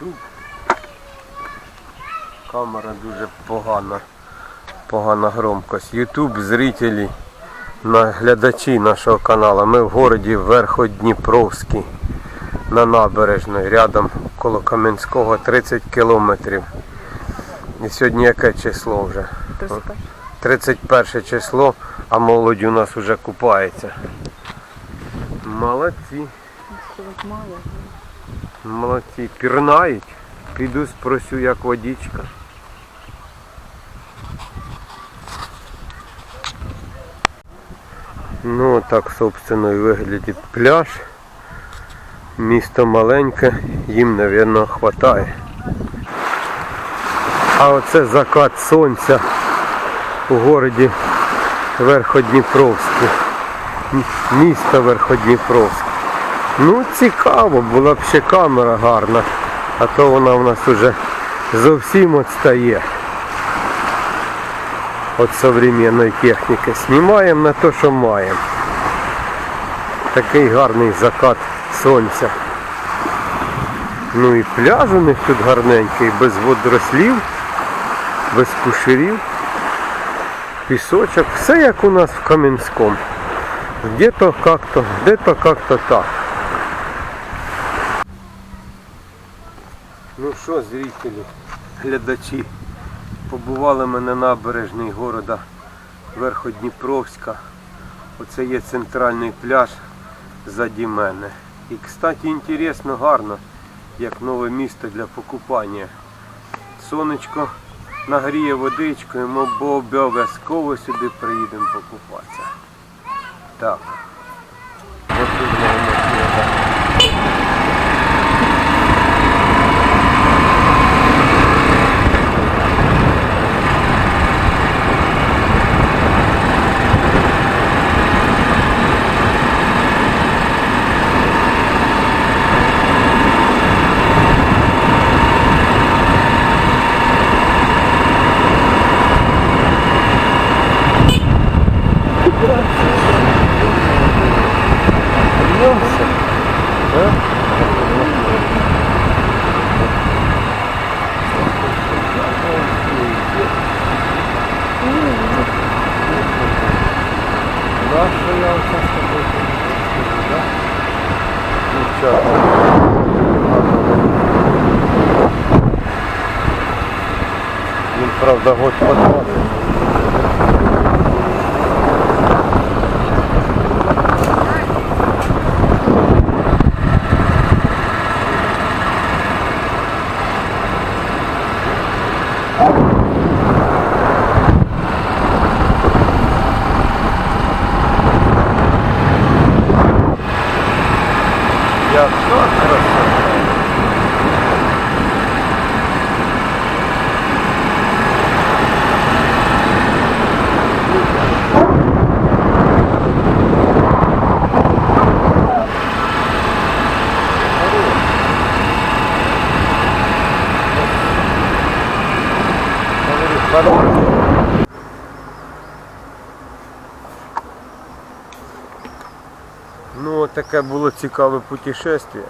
Ютуб. Камера дуже погана. Погана громкость. Ютуб, зрителі, глядачі нашого каналу. Ми в городі Верходніпровський на набережної, рядом коло Кам'янського 30 кілометрів. І сьогодні яке число вже? 31 число, а молодь у нас вже купається. Молодці. Молодці. Пірнають. Піду спросю, як водичка. Ну так, собственно, і виглядить пляж. Місто маленьке, їм, мабуть, хватає. А оце закат сонця у городі Верходніпровську. Місто Верходніпровськ. Ну цікаво, була б ще камера гарна, а то вона в нас уже зовсім відстає від сучасної техніки. Знімаємо на те, що маємо. Такий гарний закат сонця. Ну і пляж у них тут гарненький, без водорослів, без кушерів, пісочок. Все як у нас в Кам'янському. Где-то как-то, где-то как-то так. Ну що, зрителі, глядачі, побували ми на набережній города Верходніпровська. Оце є центральний пляж заді мене. І, кстати, інтересно, гарно, як нове місто для покупання. Сонечко нагріє водичкою, ми обов'язково сюди приїдемо покупатися. Так. Да? Да, что я вот сейчас скажу, да? Девчата. Им, правда, год по Olha só a situação. Таке було цікаве путешествие.